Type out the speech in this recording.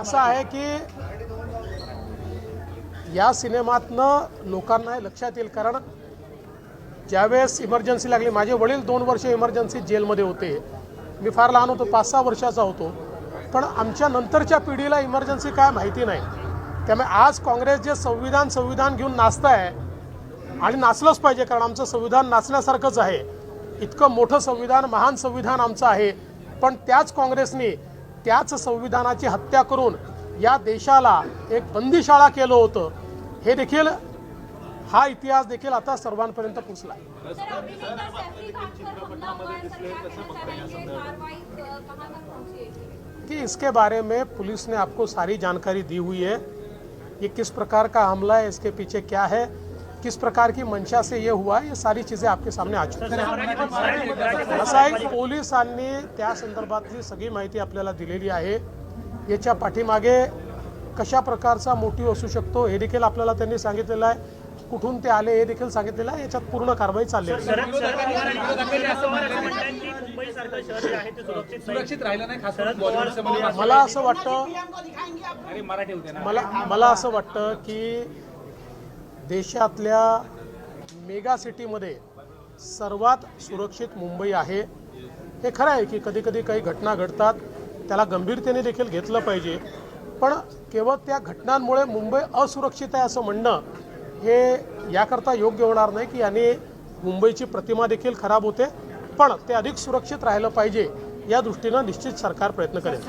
असं आहे. की या सिनेमातनं लोकांना हे लक्षात येईल कारण ज्यावेळेस इमर्जन्सी लागली माझे वडील दोन वर्ष इमर्जन्सी जेलमध्ये होते. मी फार लहान होतो पाच सहा वर्षाचा होतो. पण आमच्या नंतरच्या पिढीला इमर्जन्सी काय माहिती नाही. त्यामुळे आज काँग्रेस जे संविधान संविधान घेऊन नाचत आहे आणि नाचलंच पाहिजे कारण आमचं संविधान नाचण्यासारखंच आहे. इतकं मोठं संविधान महान संविधान आमचं आहे. पण त्याच काँग्रेसने त्याच संविधानाची हत्या करून या देशाला एक बंदीशाळा केलं होतं. हे देखील हा इतिहास देखील आता सर्वांपर्यंत पोचला कि इसके बारे में पुलिस ने आपको सारी जानकारी दी हुई है ये किस प्रकार का हमला है इसके पीछे क्या है किस प्रकार की मंशा से ये हुआ है ये सारी चीजें आपके सामने आ चुकी हैं। असं आहे पोलिसांनी त्या संदर्भातली सगळी माहिती आपल्याला दिलेली आहे. याच्या पाठीमागे कशा प्रकारचा मोटिव्ह असू शकतो हे देखील आपल्याला त्यांनी सांगितलेलं आहे. कुठून ते आले हे देखील सांगितलेलं आहे. याच्यात पूर्ण कारवाई चालली मला असं वाटतं मराठी होते ना मला मला असं वाटतं की देशातल्या मेगा सिटीमध्ये सर्वात सुरक्षित मुंबई आहे. हे खरं आहे की कधी कधी काही घटना घडतात त्याला गंभीरतेने देखील घेतलं पाहिजे. पण केवळ त्या घटनांमुळे मुंबई असुरक्षित आहे असं म्हणणं हे याकरता योग्य होणार नाही की याने मुंबईची प्रतिमा देखील खराब होते. पण ते अधिक सुरक्षित राहिलं पाहिजे या दृष्टीनं निश्चित सरकार प्रयत्न करेल.